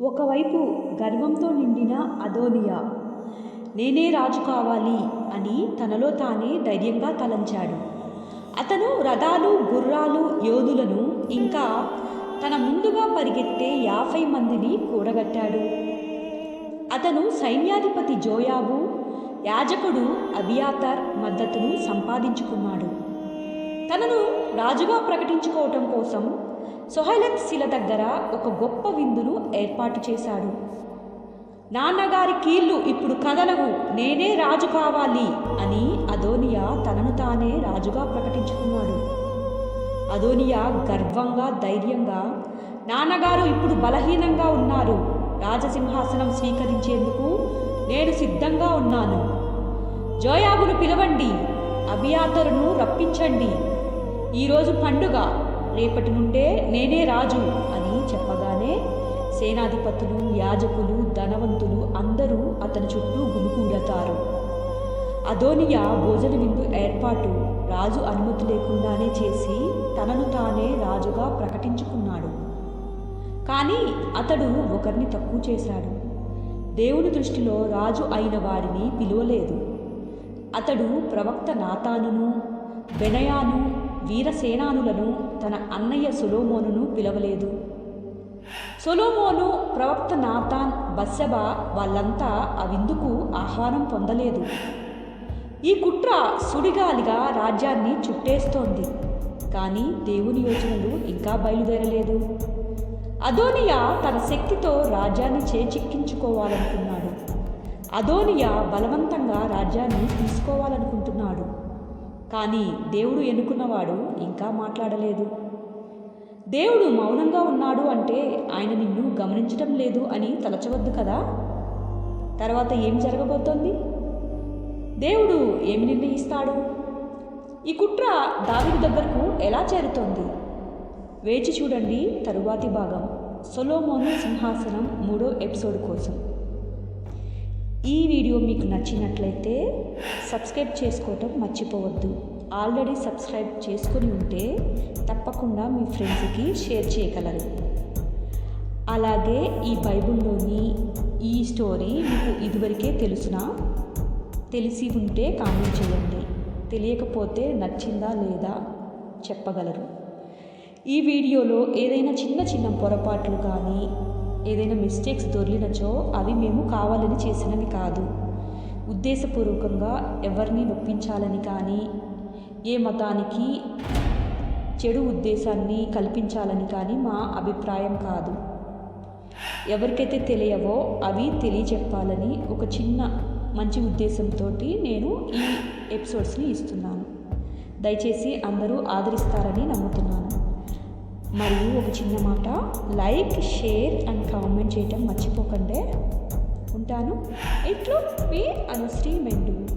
ఒకవైపు గర్వంతో నిండిన అదోనియా నేనే రాజు కావాలి అని తనలో తానే ధైర్యంగా తలంచాడు. అతను రథాలు గుర్రాలు యోధులను ఇంకా తన ముందుగా పరిగెత్తే యాభై మందిని కూడగట్టాడు. అతను సైన్యాధిపతి జోయాబు యాజకుడు అబియాతర్ మద్దతును సంపాదించుకున్నాడు. తనను రాజుగా ప్రకటించుకోవటం కోసం సొహైలత్ శిల దగ్గర ఒక గొప్ప విందును ఏర్పాటు చేశాడు. నాన్నగారి కీళ్ళు ఇప్పుడు కదలవు నేనే రాజు కావాలి అని అదోనియా తనను తానే రాజుగా ప్రకటించుకున్నాడు. అదోనియా గర్వంగా ధైర్యంగా నాన్నగారు ఇప్పుడు బలహీనంగా ఉన్నారు రాజసింహాసనం స్వీకరించేందుకు నేను సిద్ధంగా ఉన్నాను. జోయాబును పిలవండి అభియాతరును రప్పించండి. ఈరోజు పండుగ రేపటి నుండే నేనే రాజు అని చెప్పగానే సేనాధిపతులు యాజకులు ధనవంతులు అందరూ అతని చుట్టూ గుమికూడతారు. అదోనియా భోజన విందు ఏర్పాటు రాజు అనుమతి లేకుండానే చేసి తనను తానే రాజుగా ప్రకటించుకున్నాడు. కానీ అతడు ఒకరిని తక్కువ చేశాడు. దేవుని దృష్టిలో రాజు అయిన వారిని పిలువలేదు. అతడు ప్రవక్త నాతానును బెనయాను వీరసేనానులను తన అన్నయ్య సొలోమోనును పిలవలేదు. సొలోమోను ప్రవక్త నాతాన్ బస్సెబ వాళ్ళంతా ఆ విందుకు ఆహ్వానం పొందలేదు. ఈ కుట్ర సుడిగాలిగా రాజ్యాన్ని చుట్టేస్తోంది. కానీ దేవుని యోచనలు ఇంకా బయలుదేరలేదు. అదోనియా తన శక్తితో రాజ్యాన్ని చేజిక్కించుకోవాలనుకున్నాడు. అదోనియా బలవంతంగా రాజ్యాన్ని తీసుకోవాలనుకుంటున్నాడు. కానీ దేవుడు ఎన్నుకున్నవాడు ఇంకా మాట్లాడలేదు. దేవుడు మౌనంగా ఉన్నాడు అంటే ఆయన నిన్ను గమనించడం లేదు అని తలచవద్దు కదా? తర్వాత ఏం జరగబోతోంది? దేవుడు ఏమి నిర్ణయిస్తాడు? ఈ కుట్ర దావిడి దగ్గరకు ఎలా చేరుతోంది? వేచి చూడండి తరువాతి భాగం. సొలోమోను సింహాసనం మూడో ఎపిసోడ్ కోసం. ఈ వీడియో మీకు నచ్చినట్లయితే సబ్స్క్రైబ్ చేసుకోవటం మర్చిపోవద్దు. ఆల్రెడీ సబ్స్క్రైబ్ చేసుకొని ఉంటే తప్పకుండా మీ ఫ్రెండ్స్కి షేర్ చేయగలరు. అలాగే ఈ బైబిల్లోని ఈ స్టోరీ మీకు ఇదివరకే తెలుసునా? తెలిసి ఉంటే కామెంట్ చేయండి. తెలియకపోతే నచ్చిందా లేదా చెప్పగలరు. ఈ వీడియోలో ఏదైనా చిన్న చిన్న పొరపాట్లు కానీ ఏదైనా మిస్టేక్స్ దొర్లినచో అవి మేము కావాలని చేసినవి కాదు. ఉద్దేశపూర్వకంగా ఎవరిని నొప్పించాలని కానీ ఏ మతానికి చెడు ఉద్దేశాన్ని కల్పించాలని కానీ మా అభిప్రాయం కాదు. ఎవరికైతే తెలియవో అవి తెలియచెప్పాలని ఒక చిన్న మంచి ఉద్దేశంతో నేను ఈ ఎపిసోడ్స్ని ఇస్తున్నాను. దయచేసి అందరూ ఆదరిస్తారని నమ్ముతున్నాను. మరియు ఒక చిన్న మాట లైక్ షేర్ అండ్ కామెంట్ చేయటం మర్చిపోకండి. ఉంటాను. ఇట్లు మీ అనుశ్రీ మెండు.